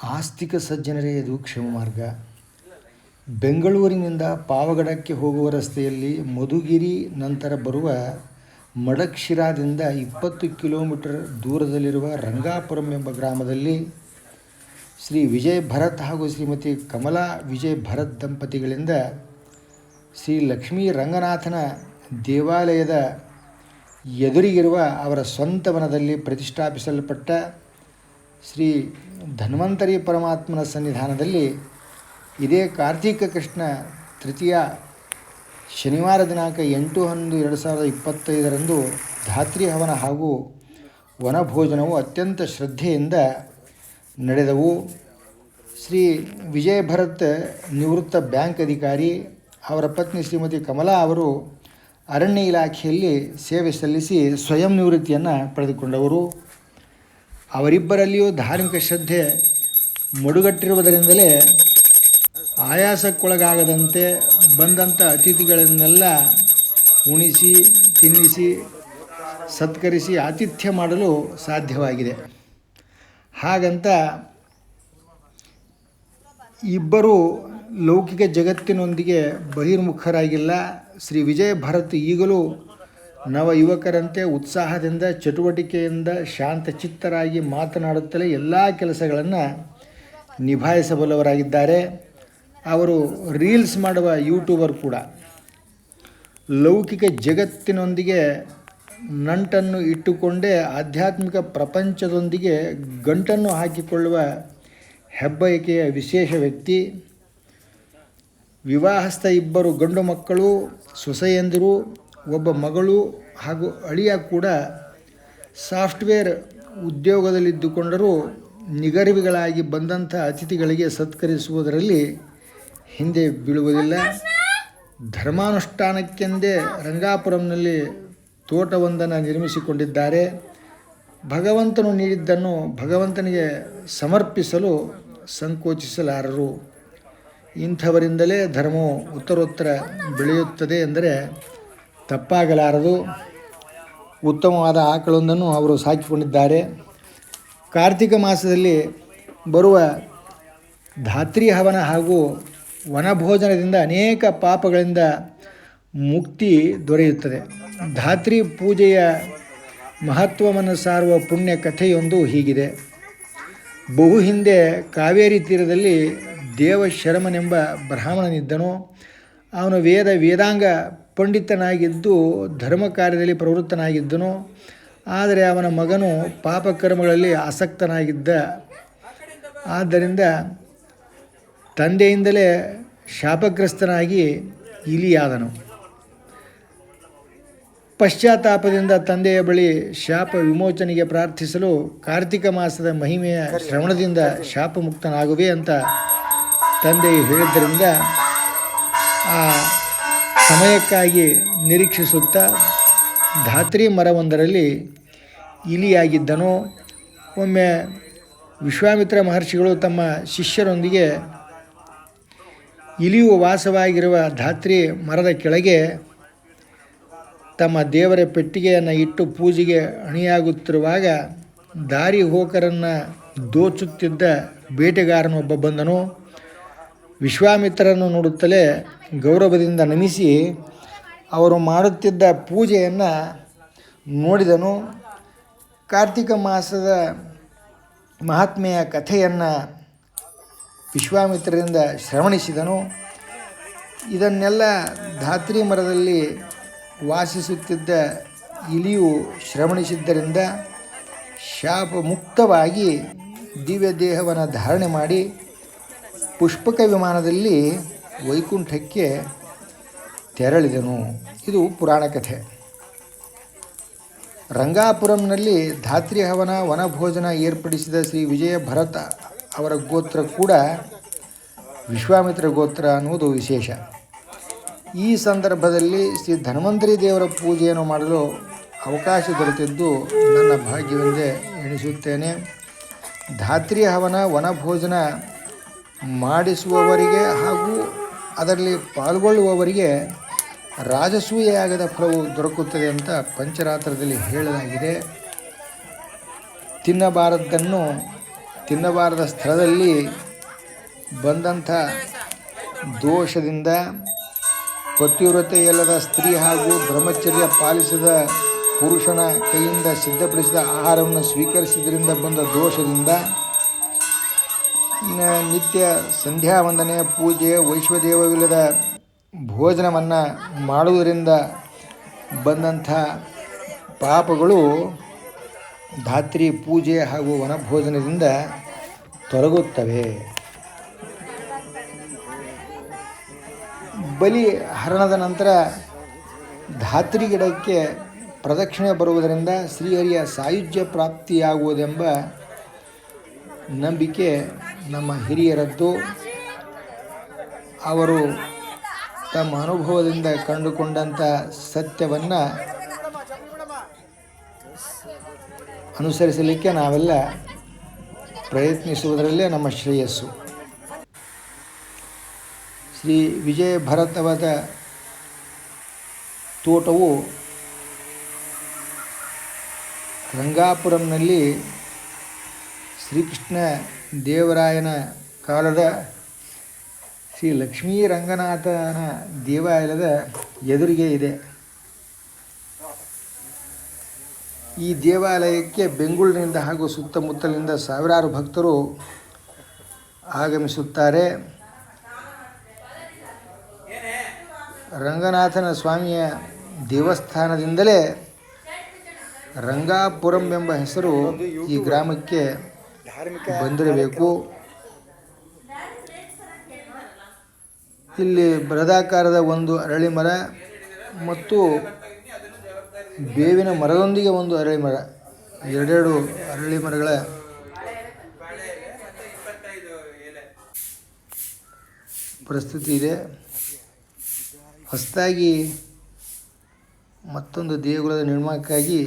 ಆಸ್ತಿಕ ಸಜ್ಜನರೇ ಇದು ಕ್ಷೇಮ ಮಾರ್ಗ. ಬೆಂಗಳೂರಿನಿಂದ ಪಾವಗಡಕ್ಕೆ ಹೋಗುವ ರಸ್ತೆಯಲ್ಲಿ ಮಧುಗಿರಿ ನಂತರ ಬರುವ ಮಡಕ್ಷಿರಾದಿಂದ ಇಪ್ಪತ್ತು ಕಿಲೋಮೀಟರ್ ದೂರದಲ್ಲಿರುವ ರಂಗಾಪುರಂ ಎಂಬ ಗ್ರಾಮದಲ್ಲಿ ಶ್ರೀ ವಿಜಯ್ ಭರತ್ ಹಾಗೂ ಶ್ರೀಮತಿ ಕಮಲಾ ವಿಜಯ್ ಭರತ್ ದಂಪತಿಗಳಿಂದ ಶ್ರೀ ಲಕ್ಷ್ಮೀ ರಂಗನಾಥನ ದೇವಾಲಯದ ಎದುರಿಗಿರುವ ಅವರ ಸ್ವಂತ ವನದಲ್ಲಿ ಪ್ರತಿಷ್ಠಾಪಿಸಲ್ಪಟ್ಟ ಶ್ರೀ ಧನ್ವಂತರಿ ಪರಮಾತ್ಮನ ಸನ್ನಿಧಾನದಲ್ಲಿ ಇದೇ ಕಾರ್ತಿಕ ಕೃಷ್ಣ ತೃತೀಯ ಶನಿವಾರ ದಿನಾಂಕ ಎಂಟು ಹನ್ನೊಂದು ಎರಡು ಸಾವಿರದ ಇಪ್ಪತ್ತೈದರಂದು ಧಾತ್ರಿ ಹವನ ಹಾಗೂ ವನಭೋಜನವು ಅತ್ಯಂತ ಶ್ರದ್ಧೆಯಿಂದ ನಡೆದವು. ಶ್ರೀ ವಿಜಯ ಭರತ್ ನಿವೃತ್ತ ಬ್ಯಾಂಕ್ ಅಧಿಕಾರಿ, ಅವರ ಪತ್ನಿ ಶ್ರೀಮತಿ ಕಮಲಾ ಅವರು ಅರಣ್ಯ ಇಲಾಖೆಯಲ್ಲಿ ಸೇವೆ ಸಲ್ಲಿಸಿ ಸ್ವಯಂ ನಿವೃತ್ತಿಯನ್ನು ಪಡೆದುಕೊಂಡವರು. ಅವರಿಬ್ಬರಲ್ಲಿಯೂ ಧಾರ್ಮಿಕ ಶ್ರದ್ಧೆ ಮಡುಗಟ್ಟಿರುವುದರಿಂದಲೇ ಆಯಾಸಕ್ಕೊಳಗಾಗದಂತೆ ಬಂದಂಥ ಅತಿಥಿಗಳನ್ನೆಲ್ಲ ಉಣಿಸಿ, ತಿನ್ನಿಸಿ, ಸತ್ಕರಿಸಿ ಆತಿಥ್ಯ ಮಾಡಲು ಸಾಧ್ಯವಾಗಿದೆ. ಹಾಗಂತ ಇಬ್ಬರು ಲೌಕಿಕ ಜಗತ್ತಿನೊಂದಿಗೆ ಬಹಿರ್ಮುಖರಾಗಿಲ್ಲ. ಶ್ರೀ ವಿಜಯ ಭರತ್ ಈಗಲೂ ನವ ಯುವಕರಂತೆ ಉತ್ಸಾಹದಿಂದ, ಚಟುವಟಿಕೆಯಿಂದ ಶಾಂತಚಿತ್ತರಾಗಿ ಮಾತನಾಡುತ್ತಲೇ ಎಲ್ಲ ಕೆಲಸಗಳನ್ನು ನಿಭಾಯಿಸಬಲ್ಲವರಾಗಿದ್ದಾರೆ. ಅವರು ರೀಲ್ಸ್ ಮಾಡುವ ಯೂಟ್ಯೂಬರ್ ಕೂಡ. ಲೌಕಿಕ ಜಗತ್ತಿನೊಂದಿಗೆ ನಂಟನ್ನು ಇಟ್ಟುಕೊಂಡೇ ಆಧ್ಯಾತ್ಮಿಕ ಪ್ರಪಂಚದೊಂದಿಗೆ ಗಂಟನ್ನು ಹಾಕಿಕೊಳ್ಳುವ ಹೆಬ್ಬಯಕೆಯ ವಿಶೇಷ ವ್ಯಕ್ತಿ. ವಿವಾಹಸ್ಥ ಇಬ್ಬರು ಗಂಡು ಮಕ್ಕಳು, ಸೊಸೆಯಂದಿರು ಒಬ್ಬ ಮಗಳು ಹಾಗೂ ಅಳಿಯ ಕೂಡ ಸಾಫ್ಟ್ವೇರ್ ಉದ್ಯೋಗದಲ್ಲಿದ್ದುಕೊಂಡರೂ ನಿಗರ್ವಿಗಳಾಗಿ ಬಂದಂಥ ಅತಿಥಿಗಳಿಗೆ ಸತ್ಕರಿಸುವುದರಲ್ಲಿ ಹಿಂದೆ ಬೀಳುವುದಿಲ್ಲ. ಧರ್ಮಾನುಷ್ಠಾನಕ್ಕೆಂದೇ ರಂಗಾಪುರಂನಲ್ಲಿ ತೋಟವೊಂದನ್ನು ನಿರ್ಮಿಸಿಕೊಂಡಿದ್ದಾರೆ. ಭಗವಂತನು ನೀಡಿದ್ದನ್ನು ಭಗವಂತನಿಗೆ ಸಮರ್ಪಿಸಲು ಸಂಕೋಚಿಸಲಾರರು. ಇಂಥವರಿಂದಲೇ ಧರ್ಮವು ಉತ್ತರೋತ್ತರ ಬೆಳೆಯುತ್ತದೆ ಎಂದರೆ ತಪ್ಪಾಗಲಾರದು. ಉತ್ತಮವಾದ ಆಕಳೊಂದನ್ನು ಅವರು ಸಾಕಿಕೊಂಡಿದ್ದಾರೆ. ಕಾರ್ತಿಕ ಮಾಸದಲ್ಲಿ ಬರುವ ಧಾತ್ರಿ ಹವನ ಹಾಗೂ ವನಭೋಜನದಿಂದ ಅನೇಕ ಪಾಪಗಳಿಂದ ಮುಕ್ತಿ ದೊರೆಯುತ್ತದೆ. ಧಾತ್ರಿ ಪೂಜೆಯ ಮಹತ್ವವನ್ನು ಸಾರುವ ಪುಣ್ಯ ಕಥೆಯೊಂದು ಹೀಗಿದೆ. ಬಹು ಹಿಂದೆ ಕಾವೇರಿ ತೀರದಲ್ಲಿ ದೇವಶರಮನೆಂಬ ಬ್ರಾಹ್ಮಣನಿದ್ದನು. ಅವನು ವೇದ, ವೇದಾಂಗ ಪಂಡಿತನಾಗಿದ್ದು, ಧರ್ಮ ಕಾರ್ಯದಲ್ಲಿ ಪ್ರವೃತ್ತನಾಗಿದ್ದನು. ಆದರೆ ಅವನ ಮಗನು ಪಾಪಕರ್ಮಗಳಲ್ಲಿ ಆಸಕ್ತನಾಗಿದ್ದ. ಆದ್ದರಿಂದ ತಂದೆಯಿಂದಲೇ ಶಾಪಗ್ರಸ್ತನಾಗಿ ಇಲಿಯಾದನು. ಪಶ್ಚಾತ್ತಾಪದಿಂದ ತಂದೆಯ ಬಳಿ ಶಾಪ ವಿಮೋಚನೆಗೆ ಪ್ರಾರ್ಥಿಸಲು ಕಾರ್ತಿಕ ಮಾಸದ ಮಹಿಮೆಯ ಶ್ರವಣದಿಂದ ಶಾಪ ಮುಕ್ತನಾಗುವೆ ಅಂತ ತಂದೆ ಹೇಳಿದ್ದರಿಂದ ಆ ಸಮಯಕ್ಕಾಗಿ ನಿರೀಕ್ಷಿಸುತ್ತಾ ಧಾತ್ರಿ ಮರವೊಂದರಲ್ಲಿ ಇಲಿಯಾಗಿದ್ದನು. ಒಮ್ಮೆ ವಿಶ್ವಾಮಿತ್ರ ಮಹರ್ಷಿಗಳು ತಮ್ಮ ಶಿಷ್ಯರೊಂದಿಗೆ ಇಲಿಯು ವಾಸವಾಗಿರುವ ಧಾತ್ರಿ ಮರದ ಕೆಳಗೆ ತಮ್ಮ ದೇವರ ಪೆಟ್ಟಿಗೆಯನ್ನು ಇಟ್ಟು ಪೂಜೆಗೆ ಅಣಿಯಾಗುತ್ತಿರುವಾಗ ದಾರಿ ಹೋಕರನ್ನು ದೋಚುತ್ತಿದ್ದ ಬೇಟೆಗಾರನೊಬ್ಬ ಬಂದನು. ವಿಶ್ವಾಮಿತ್ರರನ್ನು ನೋಡುತ್ತಲೇ ಗೌರವದಿಂದ ನಮಿಸಿ ಅವರು ಮಾಡುತ್ತಿದ್ದ ಪೂಜೆಯನ್ನು ನೋಡಿದನು. ಕಾರ್ತಿಕ ಮಾಸದ ಮಹಾತ್ಮೆಯ ಕಥೆಯನ್ನು ವಿಶ್ವಾಮಿತ್ರರಿಂದ ಶ್ರವಣಿಸಿದನು. ಇದನ್ನೆಲ್ಲ ಧಾತ್ರಿ ಮರದಲ್ಲಿ ವಾಸಿಸುತ್ತಿದ್ದ ಇಲಿಯು ಶ್ರವಣಿಸಿದ್ದರಿಂದ ಶಾಪ ಮುಕ್ತವಾಗಿ ದಿವ್ಯ ದೇಹವನ್ನು ಧಾರಣೆ ಮಾಡಿ ಪುಷ್ಪಕ ವಿಮಾನದಲ್ಲಿ ವೈಕುಂಠಕ್ಕೆ ತೆರಳಿದನು. ಇದು ಪುರಾಣ ಕಥೆ. ರಂಗಾಪುರಂನಲ್ಲಿ ಧಾತ್ರಿ ಹವನ ವನಭೋಜನ ಏರ್ಪಡಿಸಿದ ಶ್ರೀ ವಿಜಯ ಭರತ ಅವರ ಗೋತ್ರ ಕೂಡ ವಿಶ್ವಾಮಿತ್ರ ಗೋತ್ರ ಅನ್ನುವುದು ವಿಶೇಷ. ಈ ಸಂದರ್ಭದಲ್ಲಿ ಶ್ರೀ ಧನ್ವಂತರಿ ದೇವರ ಪೂಜೆಯನ್ನು ಮಾಡಲು ಅವಕಾಶ ದೊರೆತಿದ್ದು ನನ್ನ ಭಾಗ್ಯವೆಂದೇ ಎಣಿಸುತ್ತೇನೆ. ಧಾತ್ರಿ ಹವನ ವನಭೋಜನ ಮಾಡಿಸುವವರಿಗೆ ಹಾಗೂ ಅದರಲ್ಲಿ ಪಾಲ್ಗೊಳ್ಳುವವರಿಗೆ ರಾಜಸೂಯೆಯಾಗದ ಫಲವು ದೊರಕುತ್ತದೆ ಅಂತ ಪಂಚರಾತ್ರದಲ್ಲಿ ಹೇಳಲಾಗಿದೆ. ತಿನ್ನಬಾರದ್ದನ್ನು ತಿನ್ನಬಾರದ ಸ್ಥಳದಲ್ಲಿ ಬಂದಂಥ ದೋಷದಿಂದ ಪತಿವ್ರತೆಯಲ್ಲದ ಸ್ತ್ರೀ ಹಾಗೂ ಬ್ರಹ್ಮಚರ್ಯ ಪಾಲಿಸಿದ ಪುರುಷನ ಕೈಯಿಂದ ಸಿದ್ಧಪಡಿಸಿದ ಆಹಾರವನ್ನು ಸ್ವೀಕರಿಸಿದ್ರಿಂದ ಬಂದ ದೋಷದಿಂದ ನಿತ್ಯ ಸಂಧ್ಯಾ ವಂದನೆ ಪೂಜೆ, ವೈಶ್ವದೇವವಿಲ್ಲದ ಭೋಜನವನ್ನು ಮಾಡುವುದರಿಂದ ಬಂದಂಥ ಪಾಪಗಳು ಧಾತ್ರಿ ಪೂಜೆ ಹಾಗೂ ವನಭೋಜನದಿಂದ ತೊಲಗುತ್ತವೆ ಬಲಿ ಹರಣದ ನಂತರ ಧಾತ್ರಿ ಗಿಡಕ್ಕೆ ಪ್ರದಕ್ಷಿಣೆ ಬರುವುದರಿಂದ ಶ್ರೀಹರಿಯ ಸಾಯುಜ್ಯ ಪ್ರಾಪ್ತಿಯಾಗುವುದೆಂಬ ನಂಬಿಕೆ ನಮ್ಮ ಹಿರಿಯರದ್ದು. ಅವರು ತಮ್ಮ ಅನುಭವದಿಂದ ಕಂಡುಕೊಂಡಂಥ ಸತ್ಯವನ್ನು ಅನುಸರಿಸಲಿಕ್ಕೆ ನಾವೆಲ್ಲ ಪ್ರಯತ್ನಿಸುವುದರಲ್ಲೇ ನಮ್ಮ ಶ್ರೇಯಸ್ಸು. ಶ್ರೀ ವಿಜಯ ಭರತವದ ತೋಟವು ರಂಗಾಪುರಂನಲ್ಲಿ ಶ್ರೀಕೃಷ್ಣ ದೇವರಾಯನ ಕಾಲದ ಶ್ರೀ ಲಕ್ಷ್ಮೀ ರಂಗನಾಥನ ದೇವಾಲಯದ ಎದುರಿಗೆ ಇದೆ. ಈ ದೇವಾಲಯಕ್ಕೆ ಬೆಂಗಳೂರಿನಿಂದ ಹಾಗೂ ಸುತ್ತಮುತ್ತಲಿನಿಂದ ಸಾವಿರಾರು ಭಕ್ತರು ಆಗಮಿಸುತ್ತಾರೆ. ರಂಗನಾಥನ ಸ್ವಾಮಿಯ ದೇವಸ್ಥಾನದಿಂದಲೇ ರಂಗಾಪುರಂ ಎಂಬ ಹೆಸರು ಈ ಗ್ರಾಮಕ್ಕೆ ಬಂದಿರಬೇಕು. ಇಲ್ಲಿ ಬೃಹದಾಕಾರದ ಒಂದು ಅರಳಿ ಮರ ಮತ್ತು ಬೇವಿನ ಮರದೊಂದಿಗೆ ಒಂದು ಅರಳಿ ಮರ ಎರಡೆರಡು ಅರಳಿ ಮರಗಳ ಪ್ರಸ್ತುತಿ ಇದೆ. ಹೊಸದಾಗಿ ಮತ್ತೊಂದು ದೇಗುಲದ ನಿರ್ಮಾಣಕ್ಕಾಗಿ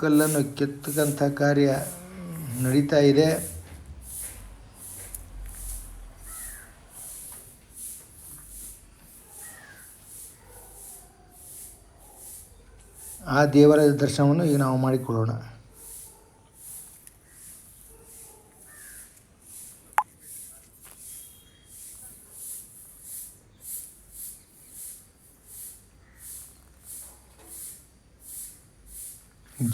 ಕಲ್ಲನ್ನು ಕೆತ್ತಕ್ಕಂಥ ಕಾರ್ಯ ನಡೀತಾ ಇದೆ. ಆ ದೇವರ ದರ್ಶನವನ್ನು ಈಗ ನಾವು ಮಾಡಿಕೊಳ್ಳೋಣ.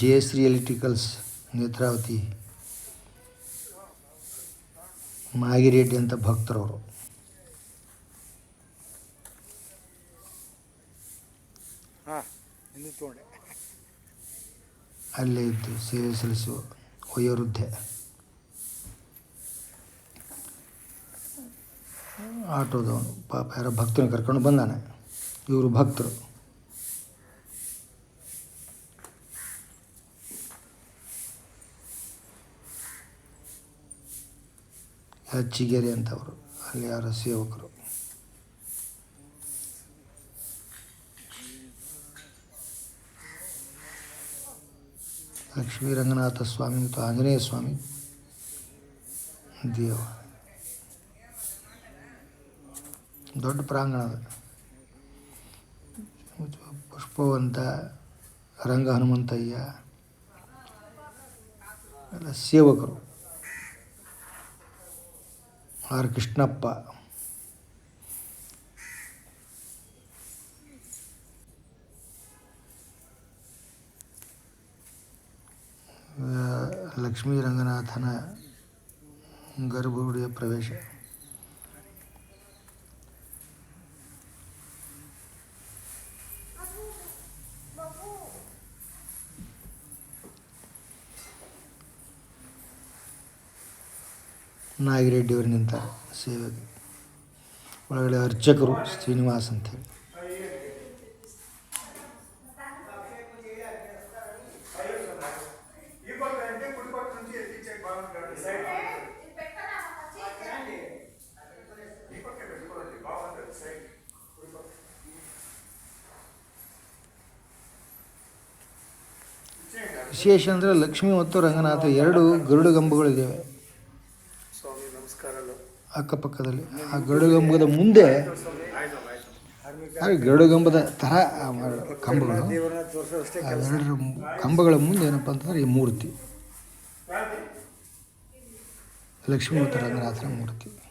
ಜಯಶ್ರೀ ಎಲೆಕ್ಟ್ರಿಕಲ್ಸ್ ನೇತ್ರಾವತಿ. ಮಾಗಿರೆಡ್ಡಿ ಅಂತ ಭಕ್ತರವರು. ಅಲ್ಲೇ ಇದ್ದು ಸೇವೆ ಸಲ್ಲಿಸುವ ವಯೋವೃದ್ಧೆ. ಆಟೋದವನು ಪಾಪ ಯಾರೋ ಭಕ್ತನ ಕರ್ಕೊಂಡು ಬಂದಾನೆ. ಇವರು ಭಕ್ತರು. ಹಚ್ಚಿಗೆರೆ ಅಂತವರು. ಅಲ್ಲಿ ಯಾರು ಸೇವಕರು. ಲಕ್ಷ್ಮೀ ರಂಗನಾಥ ಸ್ವಾಮಿ ಮತ್ತು ಆಂಜನೇಯ ಸ್ವಾಮಿ. ದೇವ. ದೊಡ್ಡ ಪ್ರಾಂಗಣ ಪುಷ್ಪವಂತ, ರಂಗ ಹನುಮಂತಯ್ಯ, ಎಲ್ಲ ಸೇವಕರು. ಆರ್ ಕೃಷ್ಣಪ್ಪ ಆ, ಲಕ್ಷ್ಮೀ ರಂಗನಾಥನ ಗರ್ಭಗುಡಿಯ ಪ್ರವೇಶ. ನಾಗಿರೆಡ್ಡಿಯವರು ನಿಂತಾರೆ ಸೇವೆಗೆ. ಒಳಗಡೆ ಅರ್ಚಕರು ಶ್ರೀನಿವಾಸ್ ಅಂತೇಳಿ ವಿಶೇಷ ಅಂದರೆ ಲಕ್ಷ್ಮಿ ಮತ್ತು ರಂಗನಾಥ ಎರಡು ಗರುಡ ಗಂಬುಗಳಿದ್ದಾವೆ. ಅಕ್ಕಪಕ್ಕದಲ್ಲಿ. ಆ ಗರುಡಗಂಬದ ಮುಂದೆ ಆ ಗರುಡಗಂಬದ ಥರ ಆ ಕಂಬಗಳು. ಎರಡರ ತೋರಿಸೋ ಮು- ಕಂಬಗಳ ಮುಂದೆ ಏನಪ್ಪ ಅಂತಂದ್ರೆ ಈ ಮೂರ್ತಿ. ಲಕ್ಷ್ಮೀ ರಂಗನಾಥನ ಮೂರ್ತಿ.